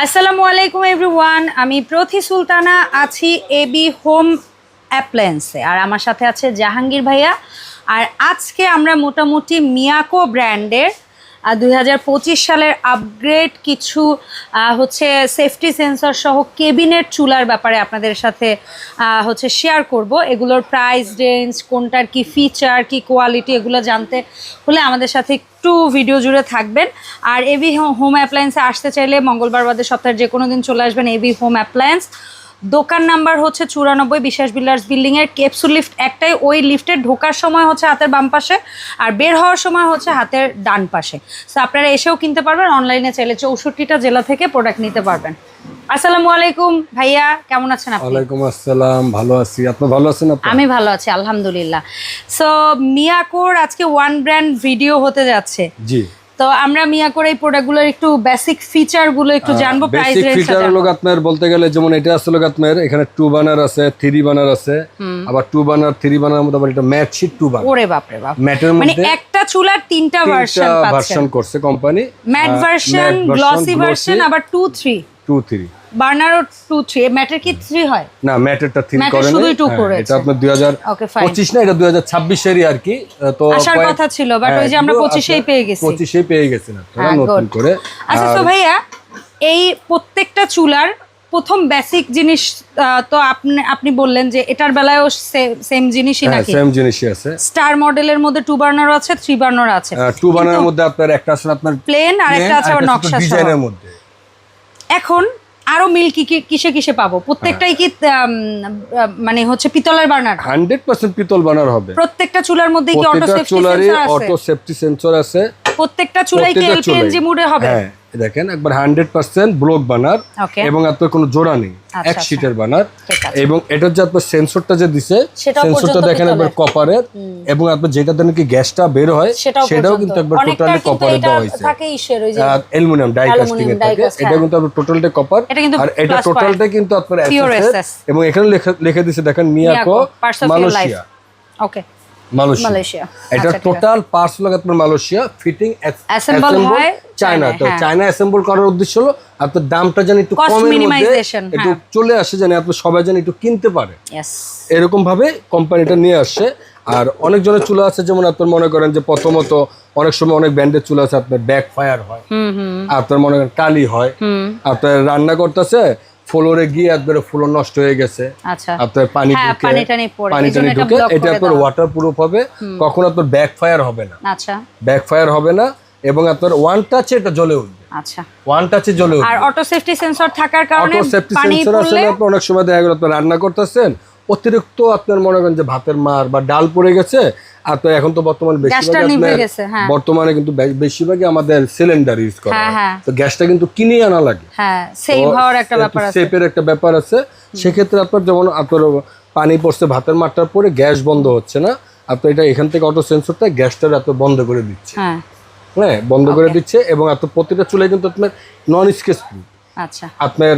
আসসালামু আলাইকুম এভরিওয়ান, আমি প্রথি সুলতানা, আছি এবি হোম অ্যাপ্লায়েন্সে আর আমার সাথে আছে জাহাঙ্গীর ভাইয়া। আর আজকে আমরা মোটামুটি মিয়াকো ব্র্যান্ডের দুই হাজার পঁচিশ সালের আপগ্রেড কিছু হচ্ছে সেফটি সেন্সর সহ কেবিনেট চুলার ব্যাপারে আপনাদের সাথে হচ্ছে শেয়ার করব। এগুলোর প্রাইস রেঞ্জ কোনটার কি ফিচার কি কোয়ালিটি এগুলো জানতে হলে আমাদের সাথে একটু ভিডিও জুড়ে থাকবেন। আর এবি হোম অ্যাপ্লায়েন্সে আসতে চাইলে মঙ্গলবার বাদে সপ্তাহের যে কোনো দিন চলে আসবেন এবি হোম অ্যাপ্লায়েন্স দোকান নাম্বার হচ্ছে চুরানব্বই বিশ্বাস বিল্ডার্স বিল্ডিং এর কেপসুল লিফট একটাই। ওই লিফটে ঢোকার সময় হচ্ছে হাতের বাম পাশে আর বের হওয়ার সময় হচ্ছে হাতের ডান পাশে। সো আপনারা এসেও কিনতে পারবেন অনলাইনে চাইলে চৌষট্টিটা জেলা থেকে প্রোডাক্ট নিতে পারবেন। আসসালামু আলাইকুম ভাইয়া কেমন আছেন আপনি? ওয়ালাইকুম আসসালাম ভালো আছি। আপনি ভালো আছেন আপনি আমি ভালো আছি আলহামদুলিল্লাহ। সো মিয়াকোর আজকে ওয়ান ব্র্যান্ড ভিডিও হতে যাচ্ছে। জি। তো আমরা মিয়া করে এই প্রোডাক্টগুলোর একটু বেসিক ফিচারগুলো একটু জানব প্রাইস রেঞ্জ ফিচার হলো আপনার বলতে গেলে যেমন এটা আসলে আপনার এখানে টু বানার আছে থ্রি বানার আছে আবার টু বানার থ্রি বানার মধ্যে আবার এটা ম্যাট শীট টু বানার ওরে বাপরে বাপ। ম্যাটের মানে একটা চুলার তিনটা ভার্সন পাচ্ছেন। ভার্সন করছে company matte version glossy version আবার টু থ্রি টু থ্রি বার্নারও টু থ্রি ম্যাটের কি থ্রি হয়? না ম্যাটেরটা করে শুধুই হ্যাঁ, করেছে। এটা আপনার দুই হাজার ওকে ফাইন পঁচিশ না এটা দুই হাজার ছাব্বিশেরই আর কি। তো আসার কথা ছিল বাট হ্যাঁ, ওই যে আমরা কিন্তু পঁচিশেই পেয়ে গেছি। পেয়ে গেছেন আপনারা হ্যাঁ, নতুন করে। আচ্ছা তো ভাইয়া এই প্রত্যেকটা চুলার প্রথম বেসিক জিনিস তো আপনি আপনি বললেন যে এটার বেলায়ও সেম জিনিসই নাকি? সেম জিনিসই আছে। স্টার মডেলের মধ্যে টু বার্নারও আছে থ্রি বার্নার আছে। টু বানার মধ্যে আপনার একটা আছে আপনার প্লেন আর একটা আছে আবার নকশা ডিজাইনের মধ্যে। এখন আরও মিল কি কিসে কিসে পাবো? প্রত্যেকটাই কি মানে হচ্ছে পিতলের বার্নার হান্ড্রেড পার্সেন্ট পিতল বার্নার হবে। প্রত্যেকটা চুলার মধ্যে কি অটো সেফটি সেন্সর আছে? অটো সেফটি সেন্সর আছে। প্রত্যেকটা চুলাই কি এলপিএনজি মোডে হবে? হ্যাঁ। দেখেন একবার হান্ড্রেড পার্সেন্ট ব্লক বানার এবং আপনার কোনো জোড়া নেই আচ্ছা, এক শীটের বানার এবং এটার যে আপনার সেন্সরটা যে দিছে সেন্সরটা দেখেন একবার কপারের এবং আপনার যেটা দেন কি গ্যাসটা বের হয় সেটাও কিন্তু একবার টোটালি কপারে দেওয়া হয়েছে। অ্যালুমিনিয়াম ডাই কাস্টিং এর থাকে এটা হ্যাঁ। কিন্তু আপনার টোটালটা কপার আর এটা টোটালটা কিন্তু আপনার এবং এখানে লেখা লিখে দিছে দেখেন মিয়াকো মালয়েশিয়া ওকে মালয়েশিয়া। এটা। টোটাল পার্টস আপনার মালয়েশিয়া ফিটিং Assemble হয় চায়না তো। চায়না অ্যাসেম্বল করার উদ্দেশ্য হলো আপনার দামটা যেন একটু কমের মধ্যে একটু হ্যাঁ। চলে আসে যেন আপনি সবাই যেন একটু কিনতে পারে। এরকম ভাবে কোম্পানিটা নিয়ে আসছে আর অনেক জনের চুলা আছে যেমন আপনার মনে করেন যে প্রথমত অনেক সময় অনেক ব্যান্ডের চুলা আছে আপনার ব্যাক ফায়ার হয় আপনার মনে করেন কালি হয়। আপনার রান্না করতেছে ফ্লোরে গিয়ে একবারে ফ্লোর নষ্ট হয়ে গেছে। আচ্ছা। আপনার পানি হ্যাঁ, পানি টানি জন্য টানি ঢুকে এটা আপনার ওয়াটার প্রুফ হবে। কখনো আপনার ব্যাক ফায়ার হবে না। আচ্ছা। ব্যাক ফায়ার হবে না এবং আপনার ওয়ান টাচে এটা জ্বলে উঠবে। আচ্ছা। ওয়ান টাচে জ্বলে উঠবে। আর অটো সেফটি সেন্সর থাকার কারণে অটো সেফটি সেন্সর আসলে আপনি অনেক সময় দেখা গেল আপনি রান্না করতেছেন অতিরিক্ত আপনার মনে করেন যে ভাতের মার বা ডাল পড়ে গেছে আপনার এখন তো বর্তমানে আপনার হ্যাঁ। বর্তমানে কিন্তু বেশিরভাগই আমাদের সিলিন্ডার ইউজ করা হ্যাঁ, হয়। হ্যাঁ। তো গ্যাসটা কিন্তু কিনে আনা লাগে। হ্যাঁ সেভ হওয়ার একটা ব্যাপার আছে। সেপের একটা ব্যাপার আছে। সেক্ষেত্রে আপনার যেমন আপনার পানি পড়ছে ভাতের মারটার পরে গ্যাস বন্ধ হচ্ছে না। আপনি এটা এখান থেকে অটো সেন্সরটা গ্যাসটা আপনার বন্ধ করে দিচ্ছে। হ্যাঁ। হ্যাঁ বন্ধ করে দিচ্ছে এবং আপনার প্রতিটা চুলায় কিন্তু আপনার নন স্কেচ আচ্ছা। আপনার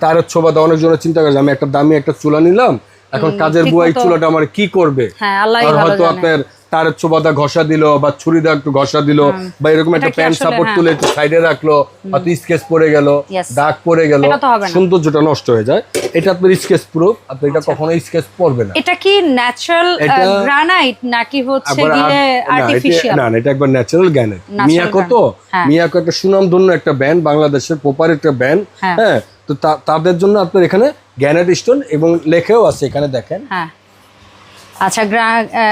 তারের ছোবাদা অনেক জনের চিন্তা করে আমি একটা দামি একটা চুলা নিলাম এখন কাজের বুয়া এই চুলাটা আমার কি করবে? হ্যাঁ আর হয়তো আপনার তারের ছোবাদা ঘষা দিল বা ছুরি দা একটু ঘষা দিল বা এরকম একটা প্যান্ট সাপোর্ট হ্যাঁ। তুলে একটু সাইডে রাখল হয়তো স্কেচ পড়ে গেল দাগ পড়ে গেল। সৌন্দর্যটা নষ্ট হয়ে যায়। এটা আপনার স্কেচ প্রুফ আপনি এটা কখনো স্কেচ পড়বে না। এটা কি ন্যাচারাল গ্রানাইট নাকি হচ্ছে গিয়ে আর্টিফিশিয়াল না এটা একবার ন্যাচারাল Natural মিয়াকো তো? হ্যাঁ। মিয়াকো একটা সুনামধন্য একটা ব্যান্ড বাংলাদেশের প্রপার একটা ব্যান্ড। হ্যাঁ। তো তাদের জন্য আপনার এখানে গ্যানেট স্টোন এবং লেখেও আছে এখানে দেখেন। হ্যাঁ। আচ্ছা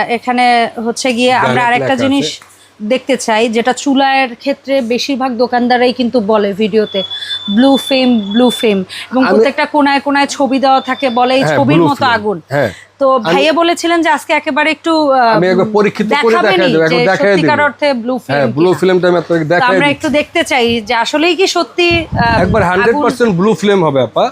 এখানে হচ্ছে গিয়ে আমরা আরেকটা জিনিস দেখতে চাই যেটা চুলায়ের ক্ষেত্রে বেশিরভাগ দোকানদারাই কিন্তু বলে ভিডিওতে। ব্লু ফেম ব্লু ফেম এবং প্রত্যেকটা কোনায় কোনায় ছবি দেওয়া থাকে বলে এই হ্যাঁ, ছবির মতো আগুন। হ্যাঁ। তো ভাইয়া বলেছিলেন যে আজকে একেবারে একটু আমি একবার পরীক্ষিত করে দেখাই দেবো, এখন দেখাই সত্যিকার অর্থে ব্লু ফিল্ম হ্যাঁ ব্লু ফিল্মটা আমি আপনাকে দেখাই আমরা একটু দেখতে চাই যে আসলেই কি সত্যি একবার হান্ড্রেড পার্সেন্ট ব্লু ফিল্ম হবে আপা।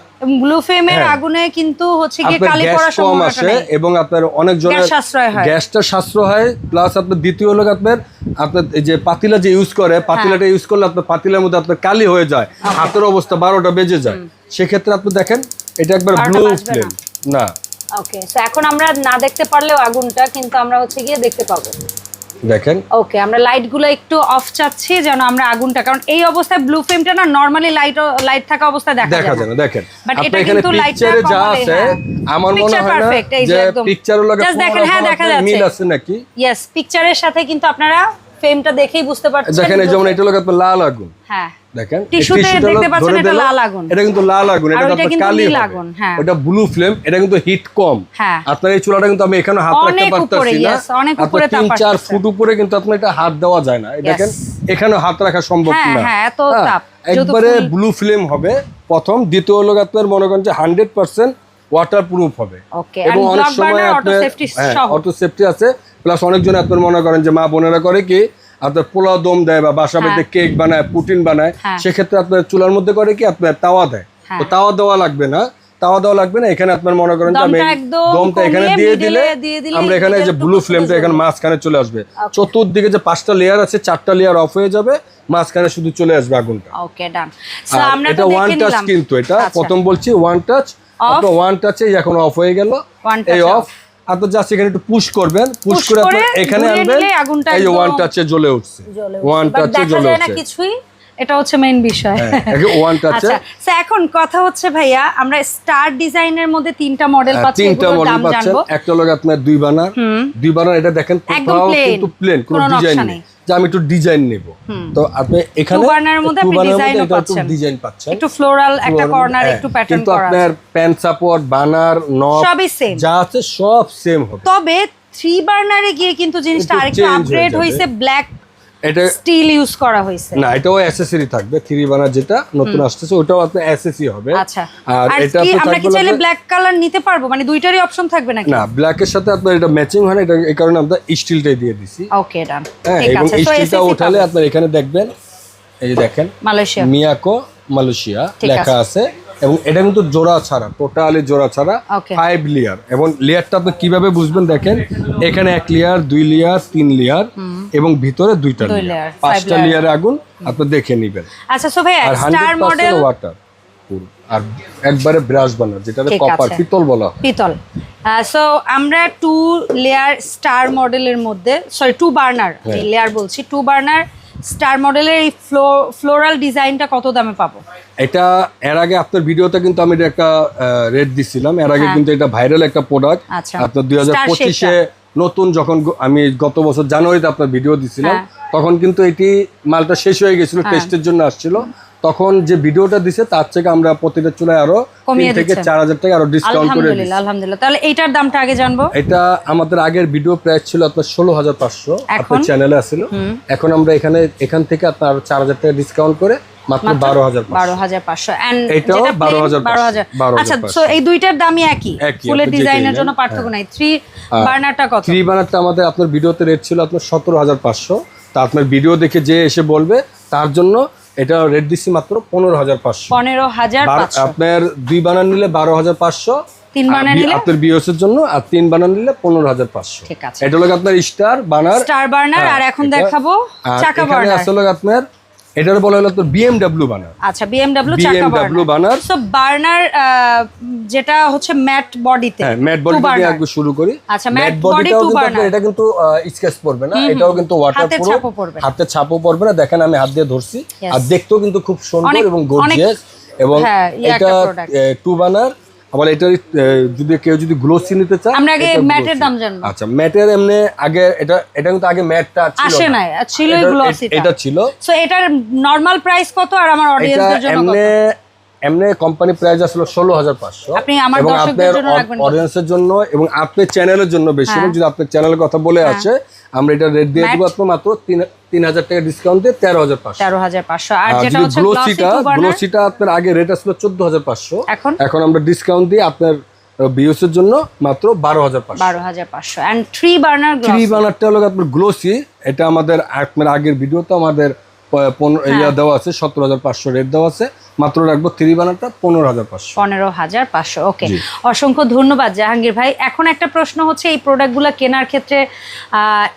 ব্লু ফেমের হ্যাঁ। আগুনে কিন্তু হচ্ছে আপনার কালি পড়ার কম আসে এবং আপনার অনেক জনের গ্যাস সাশ্রয় হয়। গ্যাসটা সাশ্রয় হয় প্লাস আপনার দ্বিতীয় হলো আপনার আপনার এই যে পাতিলা যে ইউজ করে পাতিলাটা হ্যাঁ। ইউজ করলে আপনার পাতিলার মধ্যে আপনার কালি হয়ে যায় হাতের অবস্থা বারোটা বেজে যায়। সেক্ষেত্রে আপনি দেখেন এটা একবার ব্লু ফ্লেম না। ওকে সো এখন আমরা না দেখতে পারলেও আগুনটা কিন্তু আমরা হচ্ছে গিয়ে দেখতে পাবো দেখেন ওকে আমরা লাইটগুলো একটু অফ চাচ্ছি যেন আমরা আগুনটা কারণ এই অবস্থায় ব্লু ফ্লেমটা না নরমালি লাইট লাইট থাকা অবস্থায় দেখা যায় না দেখেন আপনি এটা এখানে কিন্তু লাইটটা পিকচারে যা আছে হ্যাঁ। আমার মনে হয় না যে। পিকচারের লগে দেখেন, হ্যাঁ, দেখা যাচ্ছে। মিল আছে নাকি ইয়েস পিকচারের সাথে কিন্তু আপনারা ফ্রেমটা দেখেই বুঝতে পারছেন দেখেন এই যেমন এটা লগে আপনার লাল আগুন। হ্যাঁ। দেখেন টিস্যুতে দেখতে পাচ্ছেন এটা লাল আগুন। এটা কিন্তু লাল আগুন এটা আপনার কালি আগুন, হ্যাঁ। ওটা ব্লু ফ্লেম এটা কিন্তু হিট কম। হ্যাঁ। আপনার এই চুলাটা কিন্তু আমি এখানে হাত রাখতে পারতাছি না। অনেক উপরে তিন চার। ফুট উপরে কিন্তু আপনার এটা হাত দেওয়া যায় না। দেখেন এখানে হাত রাখা সম্ভব হ্যাঁ, না। হ্যাঁ, এত হ্যাঁ, তাপ। একবারে ব্লু ফ্লেম হবে প্রথম। দ্বিতীয় হলো আপনার মনে করেন যে হান্ড্রেড পার্সেন্ট ওয়াটার প্রুফ হবে block burner, auto safety auto safety আছে। প্লাস অনেকজন আপনার মনে করেন যে মা বোনেরা করে কি আপনার পোলাও দম দেয় বা বাসা বাড়িতে কেক বানায় পুটিন বানায় হ্যাঁ। সেক্ষেত্রে আপনার চুলার মধ্যে করে কি আপনার তাওয়া দেয়। হ্যাঁ। তো তাওয়া দেওয়া লাগবে না তাওয়া দেওয়া লাগবে না এখানে আপনার মনে করেন যে আমি দমটা এখানে দিয়ে দিলে আমরা এখানে যে ব্লু ফ্লেমটা এখানে মাঝখানে চলে আসবে। চতুর্দিকে যে পাঁচটা লেয়ার আছে চারটা লেয়ার অফ হয়ে যাবে মাঝখানে শুধু চলে আসবে আগুনটা। ওকে ডান এটা ওয়ান টাচ কিন্তু এটা। আচ্ছা। প্রথম বলছি ওয়ান টাচ আপনার ওয়ান টাচে এখন অফ হয়ে গেল। এই অফ জাস্ট এখানে একটু পুশ করবেন পুশ করে এখানে আনবেন এই ওয়ান টাচে জ্বলে উঠছে। ওয়ান টাচে জ্বলে উঠছে। কিছুই এটা হচ্ছে মেইন বিষয়। ওয়ান টাচে আচ্ছা এখন কথা হচ্ছে ভাইয়া আমরা স্টার ডিজাইনের মধ্যে তিনটা মডেল পাচ্ছি হ্যাঁ, তিনটা মডেল পাচ্ছেন। একটা লোক আপনার দুই বানা দুই বানার এটা দেখেন একদম কোথাও কিন্তু প্লেন কোনো ডিজাইন নেই। যে আমি একটু ডিজাইন নেব। তো আপনি এখানে কর্নারের মধ্যে আপনি ডিজাইন পাচ্ছেন। ডিজাইন পাচ্ছেন। একটু ফ্লোরাল একটা কর্নার হ্যাঁ, একটু প্যাটার্ন করা আছে। আপনার প্যান্ট সাপোর্ট বানার নব সবই সেম যা আছে সব সেম হবে। তবে থ্রি বার্নারে গিয়ে কিন্তু জিনিসটা আরেকটু আপগ্রেড হইছে ব্ল্যাক এটা স্টিল ইউজ করা হয়েছে। না এটাও অ্যাসেসরি থাকবে থ্রি বানার যেটা নতুন আসতেছে ওটাও আপনার অ্যাসেসি হবে। আচ্ছা। আর এটা কি আমরা কি চাইলে ব্ল্যাক কালার নিতে পারব? মানে দুইটারই অপশন থাকবে নাকি? না ব্ল্যাকের সাথে আপনার এটা ম্যাচিং হয় না এটা এই কারণে আমরা স্টিলটাই দিয়ে দিছি। ওকে ডান হ্যাঁ ঠিক আছে। তো স্টিলটা ওঠালে আপনার এখানে দেখবেন এই যে দেখেন মালয়েশিয়া। মিয়াকো মালয়েশিয়া লেখা আছে এবং এটা কিন্তু জোড়া ছাড়া টোটালি জোড়া ছাড়া ফাইভ লেয়ার এবং লেয়ারটা আপনি কীভাবে বুঝবেন দেখেন এখানে এক লেয়ার দুই লেয়ার তিন লেয়ার এবং ভিতরে দুইটা লেয়ার পাঁচটা লেয়ারে আগুন আপনি দেখে নেবেন। আচ্ছা সো আর স্টার মডেল ওয়াটার আর একবারে ব্রাশ বানার যেটা কপার পিতল বলা পিতল। সো আমরা টু লেয়ার স্টার মডেলের মধ্যে সরি টু বার্নার। লেয়ার বলছি টু বার্নার স্টার মডেলের এই ফ্লোরাল ডিজাইনটা কত দামে পাবো? এটা এর আগে আপনার ভিডিওতে কিন্তু আমি একটা রেট দিছিলাম। এর আগে হ্যাঁ। কিন্তু এটা ভাইরাল একটা প্রোডাক্ট আচ্ছা। আপনার দুই হাজার পঁচিশে নতুন যখন আমি গত বছর জানুয়ারিতে আপনার ভিডিও দিছিলাম হ্যাঁ। তখন কিন্তু এটি মালটা শেষ হয়ে গেছিল টেস্টের জন্য আসছিল। তখন যে ভিডিওটা দিছে তার থেকে আমরা প্রতিটা চুলায় আরও কমিয়ে থেকে চার হাজার টাকা আরও ডিসকাউন্ট করে আলহামদুলিল্লাহ তাহলে এইটার দামটা আগে জানব? এটা আমাদের আগের ভিডিও প্রাইস ছিল আপনার ষোলো হাজার পাঁচশো। আপনার? চ্যানেলে আসছিল এখন আমরা এখানে এখান থেকে আপনার চার হাজার টাকা ডিসকাউন্ট করে মাত্র বারো হাজার বারো হাজার পাঁচশো। অ্যান্ড এটাও 12,500 বারো হাজার 12,500 আচ্ছা এই দুইটার দামই একই? একই, ফুলের ডিজাইনের জন্য পার্থক্য নাই। থ্রি বার্নারটা কত? থ্রি বানারটা আমাদের আপনার ভিডিওতে রেট ছিল আপনার সতেরো হাজার পাঁচশো। তা আপনার ভিডিও দেখে যে এসে বলবে তার জন্য এটা রেট দিচ্ছি মাত্র পনেরো হাজার পাঁচশো। পনেরো হাজার আপনার দুই বানান নিলে বারো হাজার পাঁচশো। তিন বানার নিলে? আপনার বিওসের জন্য আর তিন বানার নিলে পনেরো হাজার পাঁচশো। এটা হলো আপনার স্টার বানার স্টার বার্নার হ্যাঁ, আর এখন দেখাবো চাকা বার্নার আসলে আপনার এটার বলা হলো আপনার বিএমডাব্লিউ বানার আচ্ছা বিএমডব্লিউ চাকা BMW burner. Burner so burner যেটা হচ্ছে ম্যাট বডিতে হ্যাঁ ম্যাট বডি দিয়ে একবার শুরু করি। আচ্ছা, ম্যাট কিন্তু burner। আপনার এটা কিন্তু স্কেচ পড়বে না। এটাও কিন্তু ওয়াটার পড়বে। হাতে ছাপও পড়বে না। দেখেন আমি হাত দিয়ে ধরছি। আর দেখতেও কিন্তু খুব সুন্দর এবং গর্জিয়াস এবং হ্যাঁ, ইয়ে এটা টু বানার আবার এটা যদি কেউ যদি গ্লোসি নিতে চায় আমরা আগে ম্যাটের দাম জানব। আচ্ছা ম্যাটের এমনি আগে এটা এটা কিন্তু আগে ম্যাটটা ছিল আসে না। ছিল এটা- এটা ছিল। সো এটার নরমাল প্রাইস কত আর আমার অডিয়েন্সদের জন্য কত? এমনি কোম্পানি প্রাইস আসলে ষোলো হাজার পাঁচশো। এবং আপনার অডিয়েন্সের জন্য এবং আপনার চ্যানেলের জন্য বেশি। হ্যাঁ। যদি আপনার চ্যানেলের কথা বলে আছে আমরা এটা রেট দিয়ে দিব আপনার মাত্র তিন তিন হাজার টাকা ডিসকাউন্ট দিয়ে তেরো হাজার পাঁচশো। তেরো হাজার পাঁচশো। আর যেটা গ্লোসিটা গ্লোসিটা আপনার আগে রেট আসলো চোদ্দ হাজার পাঁচশো। এখন? এখন আমরা ডিসকাউন্ট দিয়ে আপনার বিওসের জন্য মাত্র বারো হাজার পাঁচশো। বারো হাজার পাঁচশো। অ্যান্ড থ্রি বার্নার থ্রি বানারটা হলো আপনার গ্লোসি এটা আমাদের আপনার আগের ভিডিওতে আমাদের প- পনেরো হ্যাঁ। ইয়া দেওয়া আছে সতেরো হাজার পাঁচশো রেট দেওয়া আছে। মাত্র রাখব থ্রি বানারটা পনেরো হাজার পাঁচশো। পনেরো হাজার পাঁচশো ওকে অসংখ্য ধন্যবাদ জাহাঙ্গীর ভাই। এখন একটা প্রশ্ন হচ্ছে এই প্রোডাক্টগুলো কেনার ক্ষেত্রে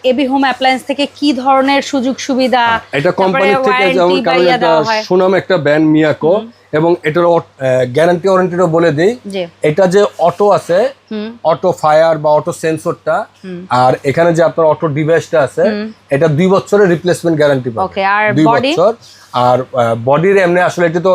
এবি হোম অ্যাপ্লায়েন্স থেকে কি ধরনের সুযোগ সুবিধা এটা কোম্পানি থেকে যেমন কারণ হয়? সুনাম একটা ব্যান্ড মিয়াকো এবং এটার গ্যারান্টি ওয়ারেন্টিও বলে দিই। এটা যে অটো আছে অটো ফায়ার বা অটো সেন্সরটা আর এখানে যে আপনার অটো ডিভাইসটা আছে এটা দুই বছরের রিপ্লেসমেন্ট গ্যারান্টি পাবে। দুই? বছর। আর বডির এমনি আসলে এটি তো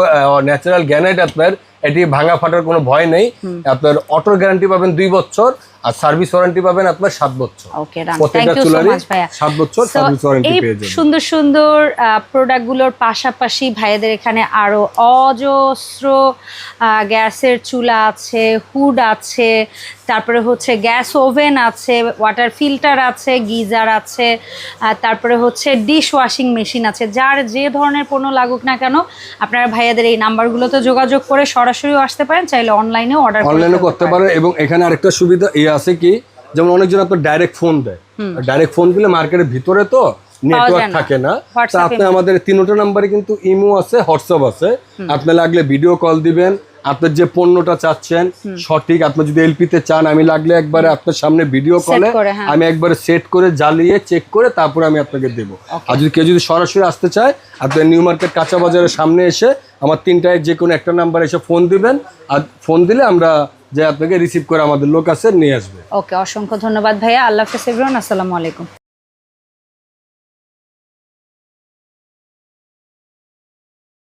ন্যাচারাল গ্যানাইট আপনার এটি ভাঙা ফাটার কোনো ভয় নেই। আপনার অটোর গ্যারান্টি পাবেন দুই বছর। আর সার্ভিস ওয়ারেন্টি পাবেন আপনার সাত বছর। Okay run thank you so much ভাইয়া। সাত বছর সার্ভিস ওয়ারেন্টি পেয়ে যাবেন। সুন্দর সুন্দর প্রোডাক্টগুলোর পাশাপাশি ভাইয়াদের এখানে আরও অজস্র গ্যাসের চুলা আছে হুড আছে তারপরে হচ্ছে গ্যাস ওভেন আছে ওয়াটার ফিল্টার আছে গিজার আছে তারপরে হচ্ছে ডিশ ওয়াশিং মেশিন আছে। যার যে ধরনের পণ্য লাগুক না কেন আপনারা ভাইয়াদের এই নাম্বারগুলোতে যোগাযোগ করে সরাসরি আসতে পারেন চাইলে অনলাইনেও অর্ডার অনলাইনে করতে পারেন। এবং এখানে আরেকটা সুবিধা আছে কি যেমন অনেকজন আপনার ডাইরেক্ট ফোন দেয়। ডাইরেক্ট ফোন দিলে মার্কেটের ভিতরে তো নেটওয়ার্ক থাকে না। তো আপনি আমাদের তিনটা নাম্বারে কিন্তু ইমো আছে হোয়াটসঅ্যাপ আছে। আপনি লাগলে ভিডিও কল দিবেন আপনার যে পণ্যটা চাচ্ছেন সঠিক আপনি যদি এলপিতে চান আমি লাগলে একবারে আপনার সামনে ভিডিও কলে হ্যাঁ। আমি একবারে সেট করে জ্বালিয়ে চেক করে তারপরে আমি আপনাকে দেবো। আর যদি কেউ যদি সরাসরি আসতে চায় আপনি নিউ মার্কেট কাঁচা বাজারের সামনে এসে আমার তিনটায় যে কোনো একটা নাম্বার এসে ফোন দিবেন। আর ফোন দিলে আমরা যে আপনাকে রিসিভ করে আমাদের লোক আছে, নিয়ে আসবে। ওকে অসংখ্য ধন্যবাদ ভাইয়া। আল্লাহ হাফেজ এভরিওয়ান আসসালামু আলাইকুম।